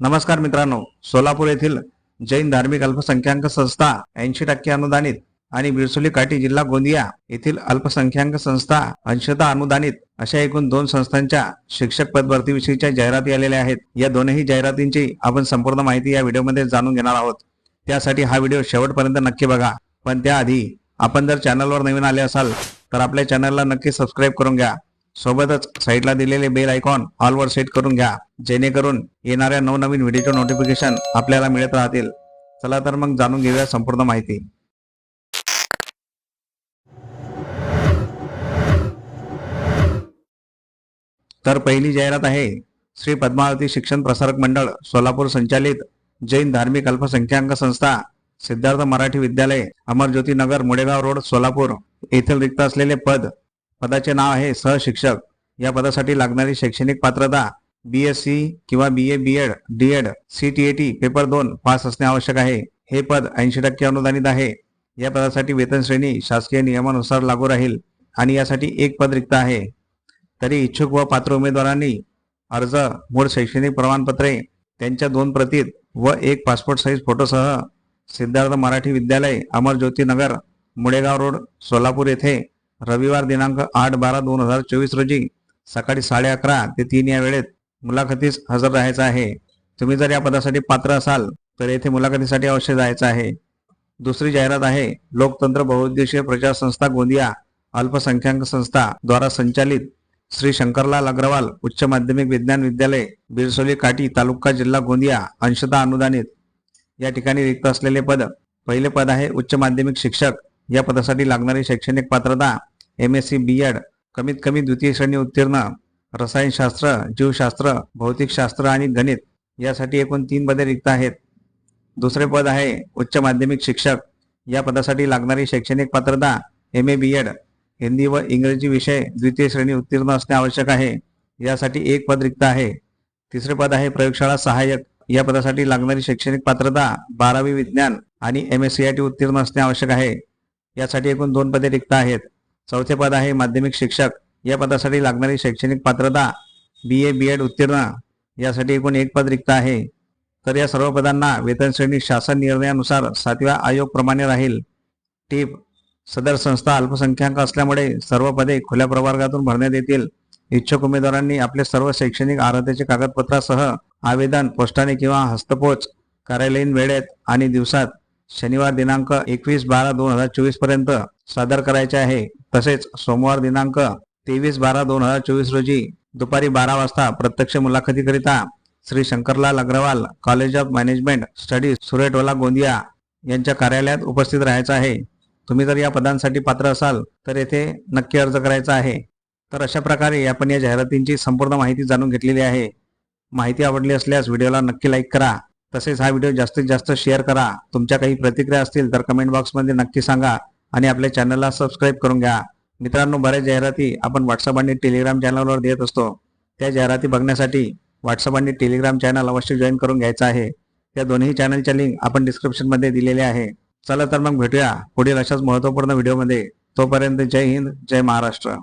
नमस्कार मित्रांनो सोलापूर येथील जैन धार्मिक अल्पसंख्याक संस्था ऐंशी टक्के अनुदानित आणि बिरसोली काठी जिल्हा गोंदिया येथील अल्पसंख्याक संस्था अंशतः अनुदानित अशा एकूण दोन संस्थांच्या शिक्षक पदभरतीविषयीच्या जाहिराती आलेल्या आहेत. या दोनही जाहिरातींची आपण संपूर्ण माहिती या व्हिडिओमध्ये जाणून घेणार आहोत. त्यासाठी हा व्हिडिओ शेवटपर्यंत नक्की बघा. पण त्याआधी आपण जर चॅनलवर नवीन आले असाल तर आपल्या चॅनलला नक्की सबस्क्राईब करून घ्या. सोबतच साईडला दिलेले बेल आयकॉन ऑलवर सेट करून घ्या. जेणेकरून येणाऱ्या नवनवीन व्हिडिओचे नोटिफिकेशन आपल्याला मिळत राहतील. चला तर मग जाणून घेऊया संपूर्ण माहिती. तर पहिली जाहिरात आहे श्री पद्मावती शिक्षण प्रसारक मंडळ सोलापूर संचालित जैन धार्मिक अल्पसंख्याक संस्था सिद्धार्थ मराठी विद्यालय अमरज्योती नगर मुडेगाव रोड सोलापूर. येथील रिक्त असलेले पद पदाचे नाव आहे सहशिक्षक. या पदासाठी लागणारी शैक्षणिक पात्रता बी एस सी किंवा B A B Ed D Ed C T A T paper दोन पास असणे आवश्यक आहे. हे पद ऐंशी टक्के अनुदानित आहे. या पदासाठी वेतन श्रेणी शासकीय नियमानुसार लागू राहील आणि यासाठी एक पद रिक्त आहे. तरी इच्छुक व पात्र उमेदवारांनी अर्ज मूळ शैक्षणिक प्रमाणपत्रे त्यांच्या दोन प्रतीत व एक पासपोर्ट साईज फोटोसह सिद्धार्थ मराठी विद्यालय अमर ज्योती नगर मुळेगाव रोड सोलापूर येथे रविवार दिनांक आठ बारा दोन हजार चोवीस रोजी सकाळी साडे अकरा ते तीन या वेळेत मुलाखतीस हजर राहायचं आहे. तुम्ही जर या पदासाठी पात्र असाल तर येथे मुलाखतीसाठी अवश्य जायचं आहे. दुसरी जाहिरात आहे लोकतंत्र बहुउद्देशीय प्रचार संस्था गोंदिया अल्पसंख्याक संस्था द्वारा संचालित श्री शंकरलाल अग्रवाल उच्च माध्यमिक विज्ञान विद्यालय बिरसोली काठी तालुका जिल्हा गोंदिया अंशतः अनुदानित. या ठिकाणी रिक्त असलेले पद पहिले पद आहे उच्च माध्यमिक शिक्षक. या पदासाठी लागणारी शैक्षणिक पात्रता M S C B Ed कमीत कमी द्वितीय श्रेणी उत्तीर्ण रसायनशास्त्र जीवशास्त्र भौतिकशास्त्र आणि गणित यासाठी एकूण तीन पदे रिक्त आहेत. दुसरे पद आहे उच्च माध्यमिक शिक्षक. या पदासाठी लागणारी शैक्षणिक पात्रता M A B Ed Hindi व इंग्रजी विषय द्वितीय श्रेणी उत्तीर्ण असणे आवश्यक आहे. यासाठी एक पद रिक्त आहे. तिसरे पद आहे प्रयोगशाळा सहाय्यक. या पदासाठी लागणारी शैक्षणिक पात्रता बारावी विज्ञान आणि M S C I T उत्तीर्ण असणे आवश्यक आहे. यासाठी एकूण दोन पदे रिक्त आहेत. चौथे पद आहे माध्यमिक शिक्षक. या पदासाठी लागणारी शैक्षणिक पात्रता बी ए बी एड उत्तीर्ण यासाठी एकूण एक पद रिक्त आहे. तर या सर्व पदांना वेतन श्रेणी शासन निर्णयानुसार सातव्या आयोग प्रमाणे राहील. टीप सदर संस्था अल्पसंख्याक असल्यामुळे सर्व पदे खुल्या प्रवर्गातून भरण्यात येतील. इच्छुक उमेदवारांनी आपले सर्व शैक्षणिक अर्हतेचे कागदपत्रासह आवेदन पोस्टाने किंवा हस्तपोच कार्यालयीन वेळेत आणि दिवसात शनिवार दिनांक एकवीस बारा दोन हजार चोवीसपर्यंत सादर करायचे आहे. तसेच सोमवार दिनांक तेवीस बारा दोन हजार चोवीस रोजी दुपारी बारा वाजता प्रत्यक्ष मुलाखतीकरिता Shri Shankarlal Agrawal College of Management Studies Suretola Gondia यांच्या कार्यालयात उपस्थित राहायचं आहे. तुम्ही जर या पदांसाठी पात्र असाल तर येथे नक्की अर्ज करायचा आहे. तर अशा प्रकारे आपण या जाहिरातींची संपूर्ण माहिती जाणून घेतलेली आहे. माहिती आवडली असल्यास व्हिडिओला नक्की लाईक करा. तसेच हा व्हिडिओ जास्तीत जास्त शेअर करा. तुमच्या काही प्रतिक्रिया असतील तर कमेंट बॉक्समध्ये नक्की सांगा आणि आपल्या चॅनलला सबस्क्राईब करून घ्या. मित्रांनो बऱ्याच जाहिराती आपण व्हॉट्सअप आणि टेलिग्राम चॅनलवर देत असतो. त्या जाहिराती बघण्यासाठी व्हॉट्सअप आणि टेलिग्राम चॅनल अवश्य जॉईन करून घ्यायचं आहे. त्या दोन्ही चॅनलच्या लिंक आपण डिस्क्रिप्शनमध्ये दिलेले आहे. चला तर मग भेटूया पुढील अशाच महत्त्वपूर्ण व्हिडिओमध्ये. तोपर्यंत जय हिंद जय महाराष्ट्र.